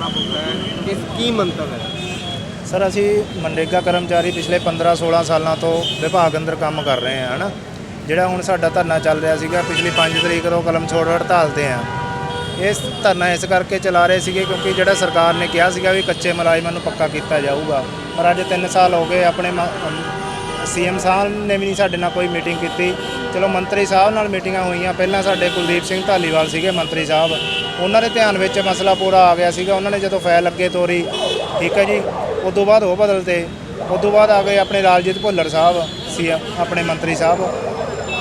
ਕਰਨਾ ਪਊਗਾ? ਇਸ ਕੀ ਮੰਤਵ ਹੈ? ਸਰ, ਅਸੀਂ ਮਨਰੇਗਾ ਕਰਮਚਾਰੀ ਪਿਛਲੇ 15-16 ਸਾਲਾਂ ਤੋਂ ਵਿਭਾਗ ਅੰਦਰ ਕੰਮ ਕਰ ਰਹੇ ਹਾਂ, ਹਨਾ? ਜਿਹੜਾ ਹੁਣ ਸਾਡਾ ਧਰਨਾ ਚੱਲ ਰਿਹਾ ਸੀਗਾ, ਪਿਛਲੀ 5 ਤਰੀਕ ਤੋਂ ਕਲਮ ਛੋੜ ਹੜਤਾਲ ਤੇ ਆ ਇਸ ਧਰਨਾ ਇਸ ਕਰਕੇ ਚਲਾ ਰਹੇ ਸੀਗੇ ਕਿਉਂਕਿ ਜਿਹੜਾ ਸਰਕਾਰ ਨੇ ਕਿਹਾ ਸੀਗਾ ਵੀ ਕੱਚੇ ਮੁਲਾਜ਼ਮਾਂ ਨੂੰ ਪੱਕਾ ਕੀਤਾ ਜਾਊਗਾ। ਪਰ ਅੱਜ 3 ਸਾਲ ਹੋ ਗਏ, ਆਪਣੇ ਸੀਐਮ ਸਾਹਿਬ ਨੇ ਵੀ ਨਹੀਂ ਸਾਡੇ ਨਾਲ ਕੋਈ ਮੀਟਿੰਗ ਕੀਤੀ। ਚਲੋ ਮੰਤਰੀ ਸਾਹਿਬ ਨਾਲ ਮੀਟਿੰਗਾਂ ਹੋਈਆਂ। ਪਹਿਲਾਂ ਸਾਡੇ ਕੁਲਦੀਪ ਸਿੰਘ ਢਾਲੀਵਾਲ ਸੀਗੇ ਮੰਤਰੀ ਸਾਹਿਬ। ਉਹਨਾਂ ਦੇ ਧਿਆਨ ਵਿੱਚ ਮਸਲਾ ਪੂਰਾ ਆ ਗਿਆ ਸੀਗਾ। ਉਹਨਾਂ ਨੇ ਜਦੋਂ ਫਾਈਲ ਅੱਗੇ ਤੋਰੀ, ਠੀਕ ਹੈ ਜੀ ਉਸ ਤੋਂ ਬਾਅਦ ਉਹ ਬਦਲਤੇ। ਉਸ ਤੋਂ ਬਾਅਦ ਆ ਗਏ ਆਪਣੇ ਲਾਲਜੀਤ ਭੁੱਲਰ ਸਾਹਿਬ ਸੀ ਆਪਣੇ ਮੰਤਰੀ ਸਾਹਿਬ।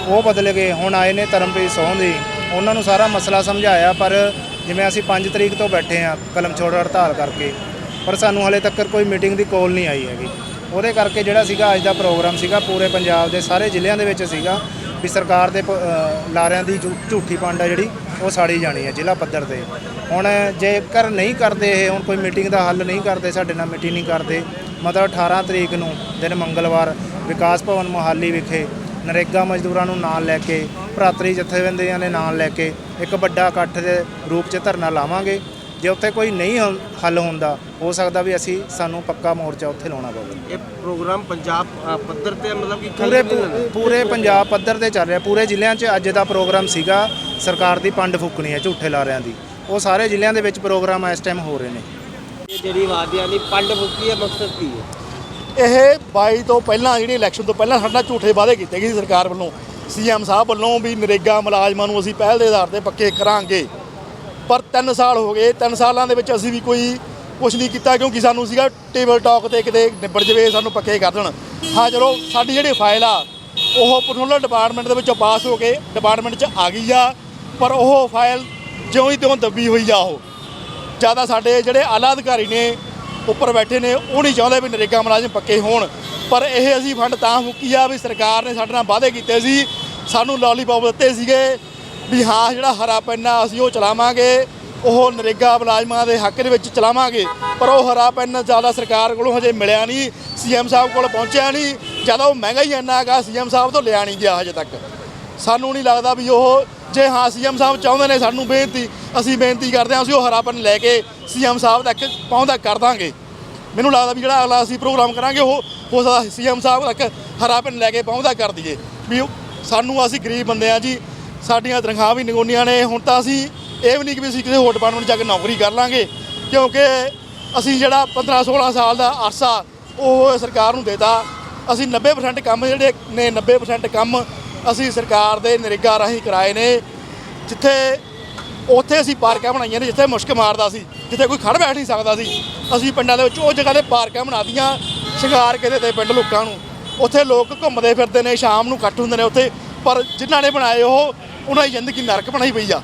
ਉਹ ਬਦਲ ਗਏ। ਹੁਣ ਆਏ ਨੇ ਧਰਮਪ੍ਰੀਤ ਸੋਹਣ ਉਹਨਾਂ ਨੂੰ ਸਾਰਾ ਮਸਲਾ ਸਮਝਾਇਆ, ਪਰ ਜਿਵੇਂ ਅਸੀਂ 5 ਤਰੀਕ ਤੋਂ ਬੈਠੇ ਆ ਕਲਮ ਛੋੜ ਹੜਤਾਲ ਕਰਕੇ, ਪਰ ਸਾਨੂੰ ਹਲੇ ਤੱਕ ਕੋਈ ਮੀਟਿੰਗ ਦੀ ਕਾਲ ਨਹੀਂ ਆਈ ਹੈਗੀ। ਉਹਦੇ ਕਰਕੇ ਜਿਹੜਾ ਸੀਗਾ ਅੱਜ ਦਾ ਪ੍ਰੋਗਰਾਮ ਸੀਗਾ, ਪੂਰੇ ਪੰਜਾਬ ਦੇ ਸਾਰੇ ਜ਼ਿਲ੍ਹਿਆਂ ਦੇ ਵਿੱਚ ਸੀਗਾ। ਵੀ ਸਰਕਾਰ ਦੇ ਪ- ਲਾਰਿਆਂ ਦੀ ਝੂ- ਝੂਠੀ ਪੰਡ ਹੈ ਜਿਹੜੀ, ਉਹ ਸਾੜੀ ਜਾਣੀ ਹੈ ਜ਼ਿਲ੍ਹਾ ਪੱਧਰ ਤੇ। ਹੁਣ ਜੇਕਰ ਨਹੀਂ ਕਰਦੇ ਇਹ, ਹੁਣ ਕੋਈ ਮੀਟਿੰਗ ਦਾ ਹੱਲ ਨਹੀਂ ਕਰਦੇ, ਸਾਡੇ ਨਾਲ ਮੀਟਿੰਗ ਨਹੀਂ ਕਰਦੇ, ਮਤਲਬ 18 ਤਰੀਕ ਨੂੰ, ਦਿਨ ਮੰਗਲਵਾਰ, ਵਿਕਾਸ ਭਵਨ ਮੋਹਾਲੀ ਵਿਖੇ ਨਰੇਗਾ ਮਜ਼ਦੂਰਾਂ ਨੂੰ ਨਾਲ ਲੈ ਕੇ, ਭਰਾਤਰੀ ਜਥੇਬੰਦੀਆਂ ਦੇ ਨਾਲ ਲੈ ਕੇ, ਇੱਕ ਵੱਡਾ ਇਕੱਠ ਦੇ ਰੂਪ 'ਚ ਧਰਨਾ ਲਾਵਾਂਗੇ। ਜੇ ਉੱਥੇ ਕੋਈ ਨਹੀਂ ਹੱਲ- ਹੱਲ ਹੁੰਦਾ ਹੋ ਸਕਦਾ ਵੀ ਅਸੀਂ ਸਾਨੂੰ ਪੱਕਾ ਮੋਰਚਾ ਉੱਥੇ ਲਾਉਣਾ ਪਵੇ। ਇਹ ਪ੍ਰੋਗਰਾਮ ਪੰਜਾਬ ਅ, ਪੱਧਰ ਤੇ ਮਤਲਬ ਕਿ ਪੂਰੇ। ਪੂਰੇ ਪੰਜਾਬ ਪੱਧਰ ਤੇ ਚੱਲ ਰਿਹਾ। ਪੂਰੇ ਜ਼ਿਲ੍ਹਿਆਂ 'ਚ ਅੱਜ ਦਾ ਪ੍ਰੋਗਰਾਮ ਸੀਗਾ ਸਰਕਾਰ ਦੀ ਪੰਡ ਫੂਕਣੀ ਹੈ ਝੂਠੇ ਲਾਰਿਆਂ ਦੀ। ਉਹ ਸਾਰੇ ਜ਼ਿਲ੍ਹਿਆਂ ਦੇ ਵਿੱਚ ਪ੍ਰੋਗਰਾਮ ਇਸ ਟਾਈਮ ਹੋ ਰਹੇ ਨੇ। ਇਹ ਜਿਹੜੀ ਵਾਦੀਆਂ ਦੀ ਪੰਡ ਫੁੱਕੀ ਹੈ ਮਕਸਦ ਕੀ ਹੈ? ਇਹ 22 ਤੋਂ ਪਹਿਲਾਂ ਜਿਹੜੀ ਇਲੈਕਸ਼ਨ ਤੋਂ ਪਹਿਲਾਂ ਸਾਡਾ ਝੂਠੇ ਵਾਅਦੇ ਕੀਤੇ ਗਏ ਸੀ ਸਰਕਾਰ ਵੱਲੋਂ। ਸੀਐਮ ਸਾਹਿਬ ਵੱਲੋਂ ਵੀ ਨਰੇਗਾ ਮੁਲਾਜ਼ਮਾਂ ਨੂੰ ਅਸੀਂ ਪਹਿਲ ਦੇ ਆਧਾਰ ਤੇ ਪੱਕੇ ਕਰਾਂਗੇ। ਪਰ 3 ਸਾਲ ਹੋ ਗਏ 3 ਸਾਲਾਂ ਦੇ ਵਿੱਚ ਅਸੀਂ ਵੀ ਕੋਈ ਕੁਝ ਨਹੀਂ ਕੀਤਾ ਕਿਉਂਕਿ ਸਾਨੂੰ ਸੀਗਾ ਟੇਬਲ ਟਾਕ ਤੇ ਕਿਤੇ ਨਿਬੜ ਜਵੇ, ਸਾਨੂੰ ਪੱਕੇ ਕਰ ਦੇਣ। ਹਾਂ, ਚਲੋ, ਸਾਡੀ ਜਿਹੜੀ ਫਾਈਲ ਆ, ਉਹ ਪੈਟਰੋਲੀਅਮ ਡਿਪਾਰਟਮੈਂਟ ਦੇ ਵਿੱਚੋਂ ਪਾਸ ਹੋ ਕੇ ਡਿਪਾਰਟਮੈਂਟ 'ਚ ਆ ਗਈ ਆ, ਪਰ ਉਹ ਫਾਈਲ ਜਿਉਂ ਹੀ ਤਿਉਂ ਦੱਬੀ ਹੋਈ ਆ ਉਹ। ਜ਼ਿਆਦਾ ਸਾਡੇ ਜਿਹੜੇ ਆਲਾ ਅਧਿਕਾਰੀ ਨੇ, ਉੱਪਰ ਬੈਠੇ ਨੇ, ਉਹ ਨਹੀਂ ਚਾਹੁੰਦੇ ਵੀ ਨਰੇਗਾ ਮੁਲਾਜ਼ਮ ਪੱਕੇ ਹੋਣ। ਪਰ ਇਹ ਅਸੀਂ ਫੰਡ ਤਾਂ ਫੁੱਕੀ ਆ ਵੀ ਸਰਕਾਰ ਨੇ ਸਾਡੇ ਨਾਲ ਵਾਅਦੇ ਕੀਤੇ ਸੀ, ਸਾਨੂੰ ਲੋਲੀਪੌਪ ਦਿੱਤੇ ਸੀਗੇ ਵੀ ਹਾਂ, ਜਿਹੜਾ ਹਰਾ ਪੈਨਾ ਅਸੀਂ ਉਹ ਚਲਾਵਾਂਗੇ, ਉਹ ਨਰੇਗਾ ਮੁਲਾਜ਼ਮਾਂ ਦੇ ਹੱਕ ਦੇ ਵਿੱਚ ਚਲਾਵਾਂਗੇ, ਪਰ ਉਹ ਹਰਾ ਪੈਨ ਜ਼ਿਆਦਾ ਸਰਕਾਰ ਕੋਲੋਂ ਹਜੇ ਮਿਲਿਆ ਨਹੀਂ, ਸੀਐਮ ਸਾਹਿਬ ਕੋਲ ਪਹੁੰਚਿਆ ਨਹੀਂ, ਜ਼ਿਆਦਾ ਉਹ ਮਹਿੰਗਾ ਹੀ ਇੰਨਾ ਹੈਗਾ, ਸੀਐਮ ਸਾਹਿਬ ਤੋਂ ਲਿਆ ਨਹੀਂ ਗਿਆ ਹਜੇ ਤੱਕ। ਸਾਨੂੰ ਨਹੀਂ ਲੱਗਦਾ ਵੀ ਉਹ, ਜੇ ਹਾਂ, ਸੀਐਮ ਸਾਹਿਬ ਚਾਹੁੰਦੇ ਨੇ ਸਾਨੂੰ ਬੇਨਤੀ, ਅਸੀਂ ਬੇਨਤੀ ਕਰਦੇ ਹਾਂ, ਅਸੀਂ ਉਹ ਹਰਾਪਨ ਲੈ ਕੇ ਸੀਐਮ ਸਾਹਿਬ ਤੱਕ ਪਹੁੰਚਦਾ ਕਰ ਦਾਂਗੇ। ਮੈਨੂੰ ਲੱਗਦਾ ਵੀ ਜਿਹੜਾ ਅਗਲਾ ਅਸੀਂ ਪ੍ਰੋਗਰਾਮ ਕਰਾਂਗੇ, ਉਹ ਹੋ ਸਕਦਾ ਸੀਐਮ ਸਾਹਿਬ ਤੱਕ ਹਰਾਪਨ ਲੈ ਕੇ ਪਹੁੰਚਦਾ ਕਰ ਦਈਏ। ਵੀ ਸਾਨੂੰ ਅਸੀਂ ਗਰੀਬ ਬੰਦੇ ਆ ਜੀ ਸਾਡੀਆਂ ਤਨਖਾਹਾਂ ਵੀ ਨਿਗੋਨੀਆਂ ਨੇ। ਹੁਣ ਤਾਂ ਅਸੀਂ ਇਹ ਵੀ ਨਹੀਂ ਕਿ ਅਸੀਂ ਕਿਸੇ ਹੋਰ ਡਿਪਾਰਟਮੈਂਟ ਜਾ ਕੇ ਨੌਕਰੀ ਕਰ ਲਾਂਗੇ, ਕਿਉਂਕਿ ਅਸੀਂ ਜਿਹੜਾ 15 16 ਸਾਲ ਦਾ ਅਰਸਾ ਉਹ ਸਰਕਾਰ ਨੂੰ ਦੇਤਾ। ਅਸੀਂ 90% ਕੰਮ ਜਿਹੜੇ ਨੇ 90% ਕੰਮ ਅਸੀਂ ਸਰਕਾਰ ਦੇ ਨਰੇਗਾ ਰਾਹੀਂ ਕਰਾਏ ਨੇ। ਜਿੱਥੇ ਉੱਥੇ ਅਸੀਂ ਪਾਰਕਾਂ ਬਣਾਈਆਂ ਨੇ, ਜਿੱਥੇ ਮੁਸ਼ਕ ਮਾਰਦਾ ਸੀ, ਜਿੱਥੇ ਕੋਈ ਖੜ ਬੈਠ ਨਹੀਂ ਸਕਦਾ ਸੀ। ਅਸੀਂ ਪਿੰਡਾਂ ਦੇ ਵਿੱਚ ਉਹ ਜਗ੍ਹਾ ਤੇ ਪਾਰਕਾਂ ਬਣਾਤੀਆਂ ਸ਼ਿੰਗਾਰ ਕੇ ਦੇ ਪਿੰਡ ਲੋਕਾਂ ਨੂੰ। ਉੱਥੇ ਲੋਕ ਘੁੰਮਦੇ ਫਿਰਦੇ ਨੇ, ਸ਼ਾਮ ਨੂੰ ਇਕੱਠ ਹੁੰਦੇ ਨੇ ਉੱਥੇ। ਪਰ ਜਿਨ੍ਹਾਂ ਨੇ ਬਣਾਏ ਉਹ ਉਹਨਾਂ ਦੀ ਜ਼ਿੰਦਗੀ ਨਰਕ ਬਣਾਈ ਪਈ ਆ।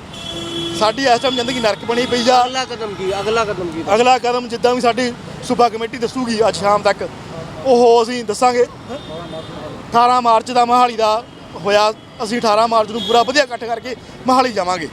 ਸਾਡੀ ਇਸ ਟਾਈਮ ਜ਼ਿੰਦਗੀ ਨਰਕ ਬਣੀ ਪਈ ਆ। ਅਗਲਾ ਕਦਮ ਕੀ ਅਗਲਾ ਕਦਮ ਕੀ? ਅਗਲਾ ਕਦਮ ਜਿੱਦਾਂ ਵੀ ਸਾਡੀ ਸੂਬਾ ਕਮੇਟੀ ਦੱਸੂਗੀ ਅੱਜ ਸ਼ਾਮ ਤੱਕ ਉਹ ਅਸੀਂ ਦੱਸਾਂਗੇ। 18 ਮਾਰਚ ਦਾ ਮਹਾਲੀ ਦਾ ਹੋਇਆ ਅਸੀਂ 18 ਮਾਰਚ ਨੂੰ ਪੂਰਾ ਵਧੀਆ ਇਕੱਠ ਕਰਕੇ ਮਹਾਲੀ ਜਾਵਾਂਗੇ।